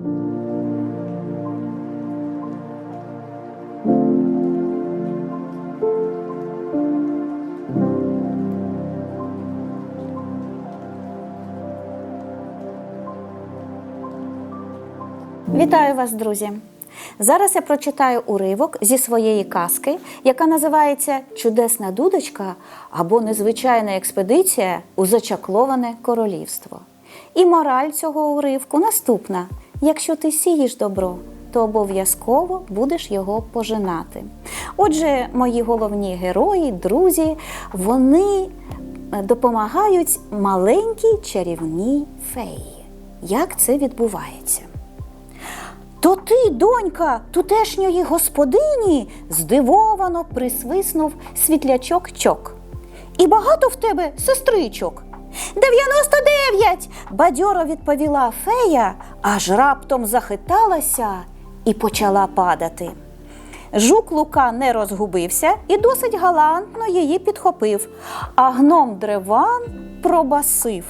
Вітаю вас, друзі! Зараз я прочитаю уривок зі своєї казки, яка називається Чудесна дудочка або Незвичайна експедиція у зачакловане королівство. І мораль цього уривку наступна: якщо ти сієш добро, то обов'язково будеш його пожинати. Отже, мої головні герої, друзі, вони е, допомагають маленькій чарівній феї. Як це відбувається? То ти, донька, тутешньої господині, здивовано присвиснув світлячок чок. І багато в тебе сестричок. Дев'яносто дев'ять. бадьоро відповіла фея, аж раптом захиталася і почала падати. Жук Лука не розгубився і досить галантно її підхопив, а гном Древан пробасив.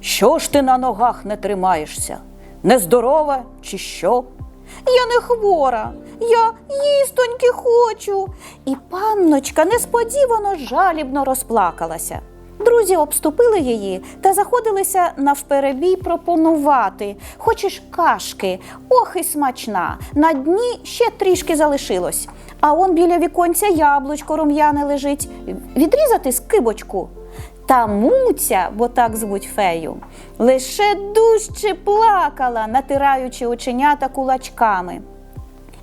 Що ж ти на ногах не тримаєшся? Нездорова чи що? Я не хвора, я їстоньки хочу. І панночка несподівано жалібно розплакалася. Друзі обступили її та заходилися навперебій пропонувати. Хочеш кашки, ох і смачна. На дні ще трішки залишилось. А он біля віконця яблучко рум'яне лежить. Відрізати скибочку. Та муця, бо так звуть фею, лише дужче плакала, натираючи оченята кулачками.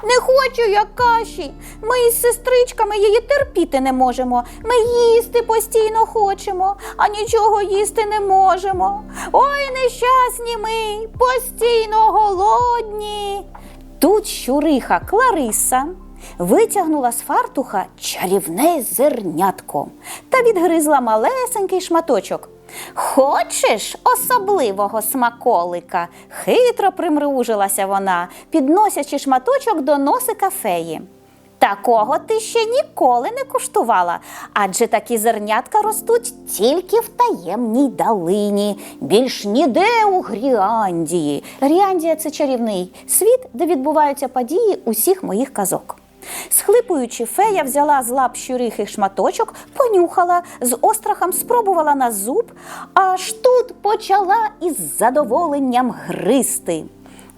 Не хочу я каші. Ми із сестричками її терпіти не можемо. Ми їсти постійно хочемо, а нічого їсти не можемо. Ой, нещасні ми, постійно голодні. Тут щуриха Клариса витягнула з фартуха чарівне зернятко та відгризла малесенький шматочок. Хочеш особливого смаколика? хитро примружилася вона, підносячи шматочок до носика феї. Такого ти ще ніколи не куштувала, адже такі зернятка ростуть тільки в таємній далині, більш ніде у Гріандії. Гріандія це чарівний світ, де відбуваються події усіх моїх казок. Схлипуючи, фея взяла з лап щурихи шматочок, понюхала, з острахом спробувала на зуб, аж тут почала із задоволенням гристи.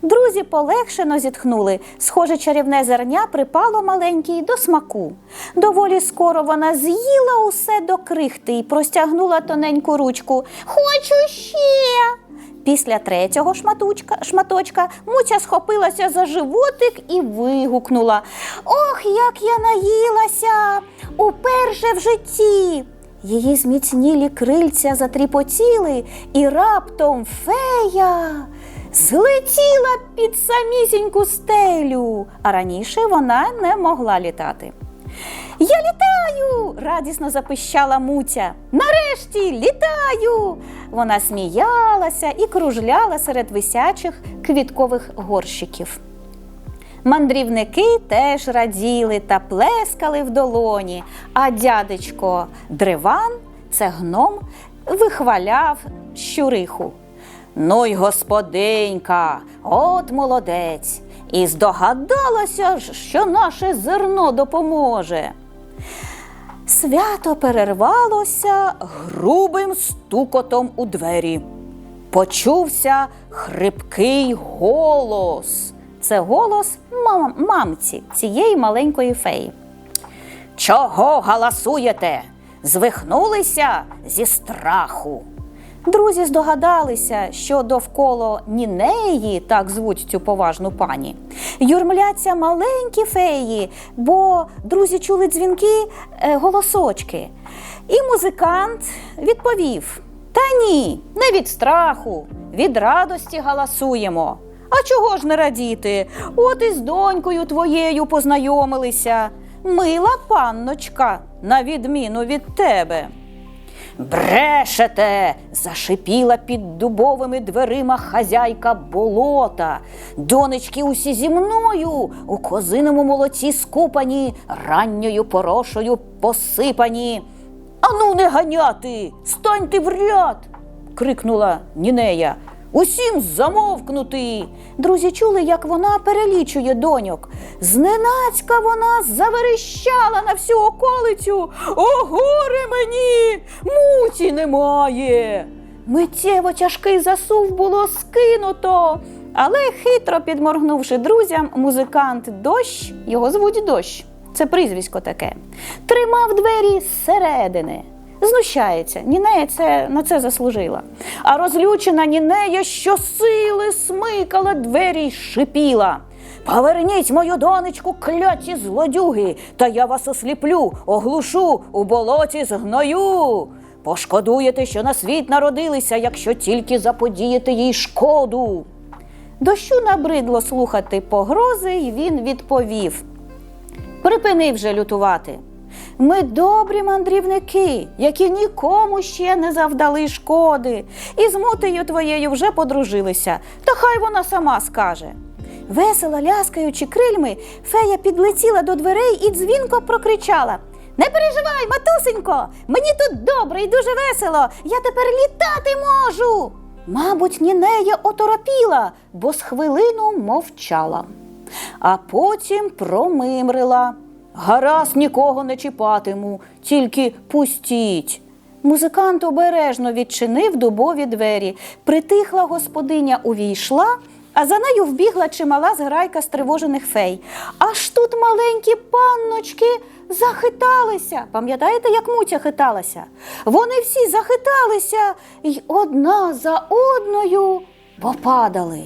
Друзі полегшено зітхнули. Схоже, чарівне зерня припало маленькій до смаку. Доволі скоро вона з'їла усе до крихти і простягнула тоненьку ручку. Хочу ще. Після третього шматочка, шматочка Муця схопилася за животик і вигукнула Ох, як я наїлася! Уперше в житті. Її зміцнілі крильця затріпотіли, і раптом фея злетіла під самісіньку стелю, а раніше вона не могла літати. Я літаю! радісно запищала Муця. Нарешті літаю! Вона сміялася і кружляла серед висячих квіткових горщиків. Мандрівники теж раділи та плескали в долоні, а дядечко Древан, це гном, вихваляв щуриху. Ну й господинька, от молодець, і здогадалася ж, що наше зерно допоможе. Свято перервалося грубим стукотом у двері. Почувся хрипкий голос. Це голос мам- мамці цієї маленької феї. Чого галасуєте? Звихнулися зі страху. Друзі здогадалися, що довкола Нінеї, так звуть цю поважну пані, юрмляться маленькі феї, бо друзі чули дзвінки е, голосочки. І музикант відповів: Та ні, не від страху, від радості галасуємо. А чого ж не радіти? От і з донькою твоєю познайомилися. Мила панночка, на відміну від тебе. Брешете. зашипіла під дубовими дверима хазяйка болота. Донечки усі зі мною у козиному молоці скупані, ранньою порошою посипані. Ану, не ганяти, станьте в ряд. крикнула Нінея. Усім замовкнути. Друзі чули, як вона перелічує доньок. Зненацька вона заверещала на всю околицю. О, горе мені! Муті немає. Миттєво тяжкий засув було скинуто. Але хитро підморгнувши друзям, музикант дощ, його звуть дощ, це прізвисько таке, тримав двері зсередини. Знущається, Нінея це, на це заслужила. А розлючена Нінея щосили смикала двері й шипіла. Поверніть мою донечку, кляті злодюги, та я вас осліплю, оглушу, у болоті згною. Пошкодуєте, що на світ народилися, якщо тільки заподієте їй шкоду. Дощу набридло слухати погрози, і він відповів: Припини вже лютувати. Ми добрі мандрівники, які нікому ще не завдали шкоди, і з мутею твоєю вже подружилися, та хай вона сама скаже. Весело ляскаючи крильми, фея підлетіла до дверей і дзвінко прокричала: Не переживай, матусенько, мені тут добре і дуже весело. Я тепер літати можу. Мабуть, Нінея оторопіла, бо з хвилину мовчала, а потім промимрила. Гаразд нікого не чіпатиму, тільки пустіть. Музикант обережно відчинив дубові двері. Притихла господиня увійшла, а за нею вбігла чимала зграйка стривожених фей. Аж тут маленькі панночки захиталися. Пам'ятаєте, як мутя хиталася? Вони всі захиталися й одна за одною попадали.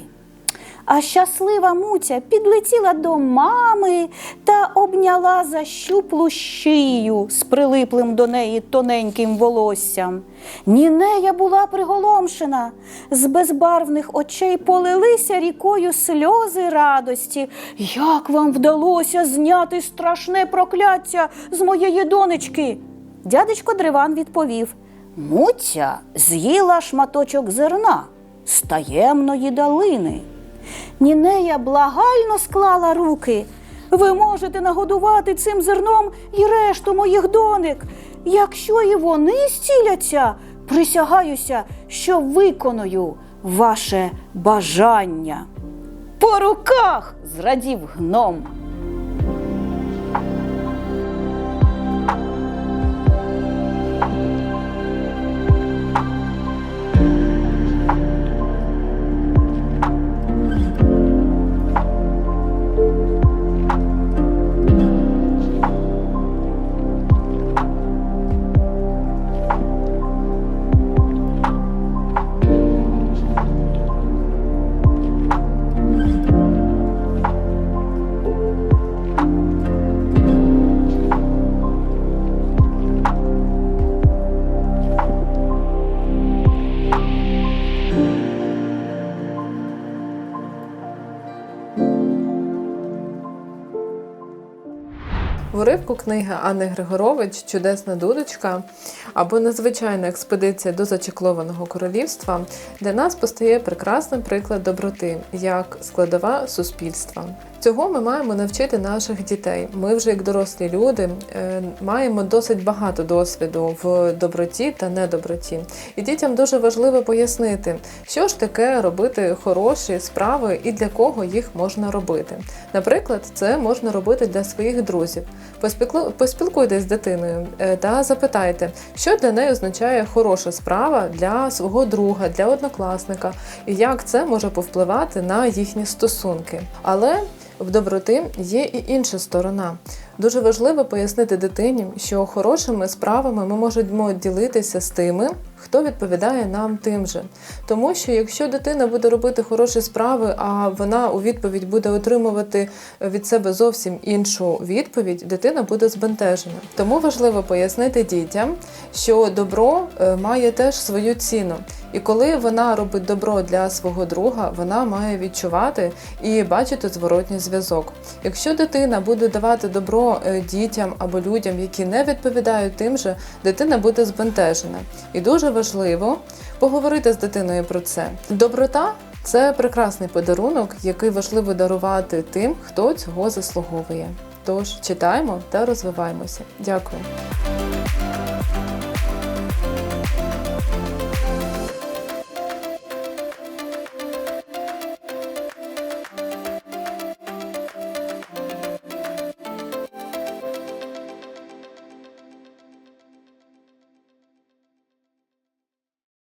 А щаслива мутя підлетіла до мами та обняла за щуплу шию з прилиплим до неї тоненьким волоссям. Нінея була приголомшена, з безбарвних очей полилися рікою сльози радості. Як вам вдалося зняти страшне прокляття з моєї донечки? Дядечко Дриван відповів: Мутя з'їла шматочок зерна з таємної далини. Нінея благально склала руки. Ви можете нагодувати цим зерном і решту моїх доник. Якщо і вони зціляться, присягаюся, що виконую ваше бажання. По руках зрадів гном. В уривку книги Анни Григорович Чудесна дудочка або незвичайна експедиція до зачеклованого королівства для нас постає прекрасний приклад доброти як складова суспільства. Цього ми маємо навчити наших дітей. Ми вже як дорослі люди е, маємо досить багато досвіду в доброті та недоброті. І дітям дуже важливо пояснити, що ж таке робити хороші справи і для кого їх можна робити. Наприклад, це можна робити для своїх друзів. Поспілку- Поспілкуйтесь з дитиною е, та запитайте, що для неї означає хороша справа для свого друга, для однокласника, і як це може повпливати на їхні стосунки. Але в доброти є і інша сторона. Дуже важливо пояснити дитині, що хорошими справами ми можемо ділитися з тими, хто відповідає нам тим же. Тому що якщо дитина буде робити хороші справи, а вона у відповідь буде отримувати від себе зовсім іншу відповідь, дитина буде збентежена. Тому важливо пояснити дітям, що добро е, має теж свою ціну. І коли вона робить добро для свого друга, вона має відчувати і бачити зворотній зв'язок. Якщо дитина буде давати добро е, дітям або людям, які не відповідають тим же, дитина буде збентежена. І дуже важливо поговорити з дитиною про це. Доброта це прекрасний подарунок, який важливо дарувати тим, хто цього заслуговує. Тож читаємо та розвиваємося. Дякую.